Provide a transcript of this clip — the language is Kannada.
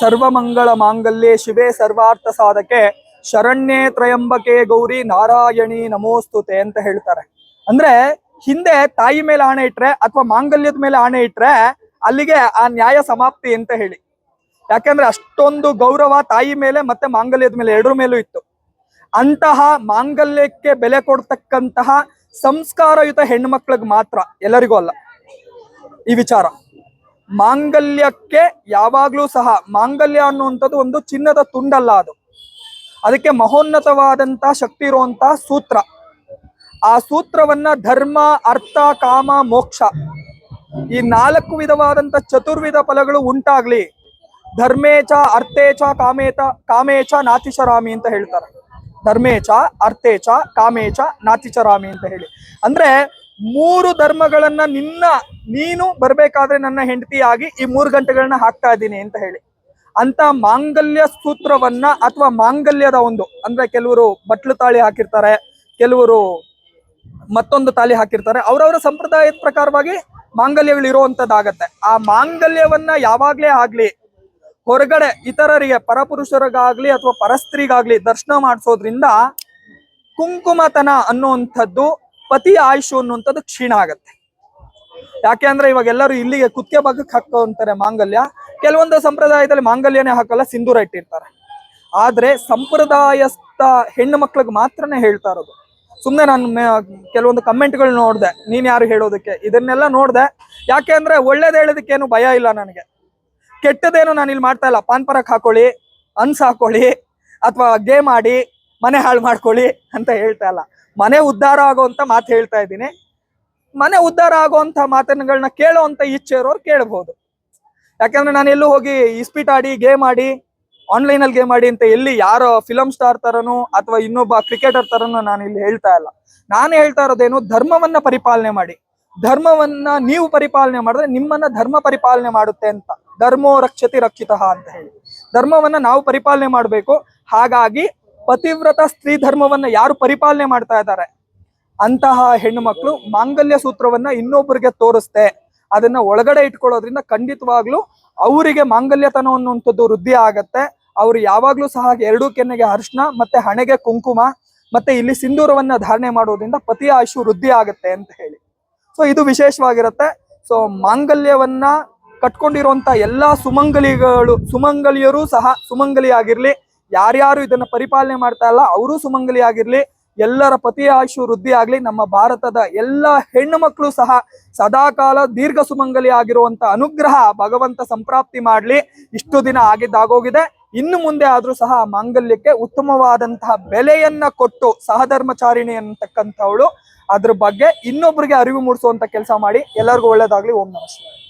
ಸರ್ವಮಂಗಳ ಮಾಂಗಲ್ಯೆ ಶಿವೆ ಸರ್ವಾರ್ಥ ಸಾಧಕೆ. ಶರಣ್ಯೇ ತ್ರಯಂಬಕೆ ಗೌರಿ ನಾರಾಯಣಿ ನಮೋಸ್ತುತೆ ಅಂತ ಹೇಳ್ತಾರೆ. ಅಂದ್ರೆ ಹಿಂದೆ ತಾಯಿ ಮೇಲೆ ಆಣೆ ಇಟ್ರೆ ಅಥವಾ ಮಾಂಗಲ್ಯದ ಮೇಲೆ ಆಣೆ ಇಟ್ರೆ ಅಲ್ಲಿಗೆ ಆ ನ್ಯಾಯ ಸಮಾಪ್ತಿ ಅಂತ ಹೇಳಿ. ಯಾಕೆಂದ್ರೆ ಅಷ್ಟೊಂದು ಗೌರವ ತಾಯಿ ಮೇಲೆ ಮತ್ತೆ ಮಾಂಗಲ್ಯದ ಮೇಲೆ ಎರಡರ ಮೇಲೂ ಇತ್ತು. ಅಂತಹ ಮಾಂಗಲ್ಯಕ್ಕೆ ಬೆಲೆ ಕೊಡ್ತಕ್ಕಂತಹ ಸಂಸ್ಕಾರಯುತ ಹೆಣ್ಮಕ್ಳಿಗೆ ಮಾತ್ರ ಎಲ್ಲರಿಗೂ ಅಲ್ಲ. ಈ ವಿಚಾರ. ಮಾಂಗಲ್ಯಕ್ಕೆ ಯಾವಾಗ್ಲೂ ಸಹ, ಮಾಂಗಲ್ಯ ಅನ್ನುವಂಥದ್ದು ಒಂದು ಚಿನ್ನದ ತುಂಡಲ್ಲ ಅದು. ಅದಕ್ಕೆ ಮಹೋನ್ನತವಾದಂತ ಶಕ್ತಿ ಇರುವಂತ ಸೂತ್ರ. ಆ ಸೂತ್ರವನ್ನ ಧರ್ಮ, ಅರ್ಥ, ಕಾಮ, ಮೋಕ್ಷ ಈ ನಾಲ್ಕು ವಿಧವಾದಂತ ಚತುರ್ವಿಧ ಫಲಗಳು ಉಂಟಾಗ್ಲಿ. ಧರ್ಮೇಚ, ಅರ್ಥೇಚ, ಕಾಮೇತ, ಕಾಮೇಚ, ನಾತಿಶರಾಮಿ ಅಂತ ಹೇಳ್ತಾರೆ. ಧರ್ಮೇಚ, ಅರ್ಥೇಚ, ಕಾಮೇಚ ನಾತಿಚರಾಮಿ ಅಂತ ಹೇಳಿ. ಅಂದ್ರೆ ಮೂರು ಧರ್ಮಗಳನ್ನ ನಿನ್ನ, ನೀನು ಬರ್ಬೇಕಾದ್ರೆ ನನ್ನ ಹೆಂಡತಿಯಾಗಿ ಈ ಮೂರು ಗಂಟೆಗಳನ್ನ ಹಾಕ್ತಾ ಇದ್ದೀನಿ ಅಂತ ಹೇಳಿ. ಅಂತ ಮಾಂಗಲ್ಯ ಸೂತ್ರವನ್ನ ಅಥವಾ ಮಾಂಗಲ್ಯದ ಒಂದು, ಅಂದ್ರೆ ಕೆಲವರು ಬಟ್ಲು ತಾಳಿ ಹಾಕಿರ್ತಾರೆ, ಕೆಲವರು ಮತ್ತೊಂದು ತಾಳಿ ಹಾಕಿರ್ತಾರೆ, ಅವರವರ ಸಂಪ್ರದಾಯದ ಪ್ರಕಾರವಾಗಿ ಮಾಂಗಲ್ಯಗಳು ಇರುವಂತದ್ದಾಗತ್ತೆ. ಆ ಮಾಂಗಲ್ಯವನ್ನ ಯಾವಾಗ್ಲೇ ಆಗ್ಲಿ, ಹೊರಗಡೆ ಇತರರಿಗೆ, ಪರಪುರುಷರಿಗಾಗ್ಲಿ ಅಥವಾ ಪರಸ್ತ್ರೀಗಾಗ್ಲಿ ದರ್ಶನ ಮಾಡಿಸೋದ್ರಿಂದ ಕುಂಕುಮತನ ಅನ್ನುವಂಥದ್ದು ಪತಿ ಆಯುಷು ಅನ್ನುವಂಥದ್ದು ಕ್ಷೀಣ ಆಗತ್ತೆ. ಯಾಕೆ ಅಂದ್ರೆ ಇವಾಗ ಎಲ್ಲರೂ ಇಲ್ಲಿಗೆ ಕುತ್ತಿಗೆ ಭಾಗಕ್ಕೆ ಹಾಕೋಂತಾರೆ ಮಾಂಗಲ್ಯ. ಕೆಲವೊಂದು ಸಂಪ್ರದಾಯದಲ್ಲಿ ಮಾಂಗಲ್ಯನೇ ಹಾಕಲ್ಲ, ಸಿಂಧೂರ ಇಟ್ಟಿರ್ತಾರೆ. ಆದ್ರೆ ಸಂಪ್ರದಾಯಸ್ಥ ಹೆಣ್ಣು ಮಕ್ಳಿಗೆ ಮಾತ್ರನೇ ಹೇಳ್ತಾ ಇರೋದು. ಸುಮ್ಮನೆ ನಾನು ಕೆಲವೊಂದು ಕಮೆಂಟ್ಗಳು ನೋಡಿದೆ, ನೀನ್ ಯಾರು ಹೇಳೋದಕ್ಕೆ? ಇದನ್ನೆಲ್ಲ ನೋಡಿದೆ. ಯಾಕೆ ಅಂದ್ರೆ ಒಳ್ಳೇದ್ ಹೇಳೋದಕ್ಕೇನು ಭಯ ಇಲ್ಲ ನನಗೆ. ಕೆಟ್ಟದೇನು ನಾನು ಇಲ್ಲಿ ಮಾಡ್ತಾ ಇಲ್ಲ. ಪಾನ್ ಪರಕ್ ಹಾಕೊಳ್ಳಿ, ಅನ್ಸ್ ಹಾಕೊಳ್ಳಿ, ಅಥವಾ ಗೇಮ್ ಆಡಿ, ಮನೆ ಹಾಳು ಮಾಡ್ಕೊಳ್ಳಿ ಅಂತ ಹೇಳ್ತಾ ಇಲ್ಲ. ಮನೆ ಉದ್ಧಾರ ಆಗುವಂತ ಮಾತು ಹೇಳ್ತಾ ಇದ್ದೀನಿ. ಮನೆ ಉದ್ಧಾರ ಆಗುವಂತ ಮಾತುಗಳನ್ನ ಕೇಳುವಂತ ಇಚ್ಛೆ ಇರೋರು ಕೇಳಬಹುದು ಯಾಕಂದ್ರೆ ನಾನು ಎಲ್ಲೂ ಹೋಗಿ ಇಸ್ಪೀಟ್ ಆಡಿ, ಗೇಮ್ ಆಡಿ ಆನ್ಲೈನ್ ಅಲ್ಲಿ ಗೇಮ್ ಆಡಿ ಅಂತ ಎಲ್ಲಿ ಯಾರೋ ಫಿಲಂ ಸ್ಟಾರ್ ತರನು ಅಥವಾ ಇನ್ನೊಬ್ಬ ಕ್ರಿಕೆಟರ್ ತರನು ನಾನು ಇಲ್ಲಿ ಹೇಳ್ತಾ ಇಲ್ಲ. ನಾನು ಹೇಳ್ತಾ ಇರೋದೇನು ಧರ್ಮವನ್ನ ಪರಿಪಾಲನೆ ಮಾಡಿ. ಧರ್ಮವನ್ನ ನೀವು ಪರಿಪಾಲನೆ ಮಾಡಿದ್ರೆ ನಿಮ್ಮನ್ನ ಧರ್ಮ ಪರಿಪಾಲನೆ ಮಾಡುತ್ತೆ ಅಂತ. ಧರ್ಮೋ ರಕ್ಷತಿ ರಕ್ಷಿತ ಅಂತ ಹೇಳಿ. ಧರ್ಮವನ್ನ ನಾವು ಪರಿಪಾಲನೆ ಮಾಡಬೇಕು. ಹಾಗಾಗಿ ಪತಿವ್ರತ ಸ್ತ್ರೀ ಧರ್ಮವನ್ನ ಯಾರು ಪರಿಪಾಲನೆ ಮಾಡ್ತಾ ಇದ್ದಾರೆ? ಅಂತಹ ಹೆಣ್ಣು ಮಕ್ಕಳು ಮಾಂಗಲ್ಯ ಸೂತ್ರವನ್ನ ಇನ್ನೊಬ್ಬರಿಗೆ ತೋರಿಸ್ತೆ ಅದನ್ನ ಒಳಗಡೆ ಇಟ್ಕೊಳ್ಳೋದ್ರಿಂದ ಖಂಡಿತವಾಗ್ಲೂ ಅವರಿಗೆ ಮಾಂಗಲ್ಯತನ ಅನ್ನುವಂಥದ್ದು ವೃದ್ಧಿ ಆಗತ್ತೆ. ಅವ್ರು ಯಾವಾಗ್ಲೂ ಸಹ ಎರಡೂ ಕೆನ್ನೆಗೆ ಅರ್ಶನ, ಮತ್ತೆ ಹಣೆಗೆ ಕುಂಕುಮ, ಮತ್ತೆ ಇಲ್ಲಿ ಸಿಂಧೂರವನ್ನ ಧಾರಣೆ ಮಾಡೋದ್ರಿಂದ ಪತಿಯ ಆಯುಷು ವೃದ್ಧಿ ಆಗುತ್ತೆ ಅಂತ ಹೇಳಿ. ಸೊ ಇದು ವಿಶೇಷವಾಗಿರುತ್ತೆ. ಸೊ ಮಾಂಗಲ್ಯವನ್ನ ಕಟ್ಕೊಂಡಿರುವಂತ ಎಲ್ಲಾ ಸುಮಂಗಲಿಗಳು, ಸುಮಂಗಲಿಯರು ಸಹ ಸುಮಂಗಲಿ ಆಗಿರ್ಲಿ ಯಾರ್ಯಾರು ಇದನ್ನ ಪರಿಪಾಲನೆ ಮಾಡ್ತಾ ಇಲ್ಲ, ಅವರು ಸುಮಂಗಲಿ ಆಗಿರ್ಲಿ, ಎಲ್ಲರ ಪತಿಯ ಆಶು ವೃದ್ಧಿ ಆಗ್ಲಿ, ನಮ್ಮ ಭಾರತದ ಎಲ್ಲ ಹೆಣ್ಣು ಮಕ್ಕಳು ಸಹ ಸದಾಕಾಲ ದೀರ್ಘ ಸುಮಂಗಲಿ ಆಗಿರುವಂತ ಅನುಗ್ರಹ ಭಗವಂತ ಸಂಪ್ರಾಪ್ತಿ ಮಾಡ್ಲಿ. ಇಷ್ಟು ದಿನ ಆಗಿದ್ದಾಗೋಗಿದೆ. ಇನ್ನು ಮುಂದೆ ಆದ್ರೂ ಸಹ ಮಾಂಗಲ್ಯಕ್ಕೆ ಉತ್ತಮವಾದಂತಹ ಬೆಲೆಯನ್ನ ಕೊಟ್ಟು ಸಹಧರ್ಮಚಾರಿಣಿ ಅಂತಕ್ಕಂಥವಳು ಅದ್ರ ಬಗ್ಗೆ ಇನ್ನೊಬ್ಬರಿಗೆ ಅರಿವು ಮೂಡಿಸುವಂತ ಕೆಲಸ ಮಾಡಿ. ಎಲ್ಲರಿಗೂ ಒಳ್ಳೇದಾಗ್ಲಿ. ಓಂ ನಮಸ್ಕಾರ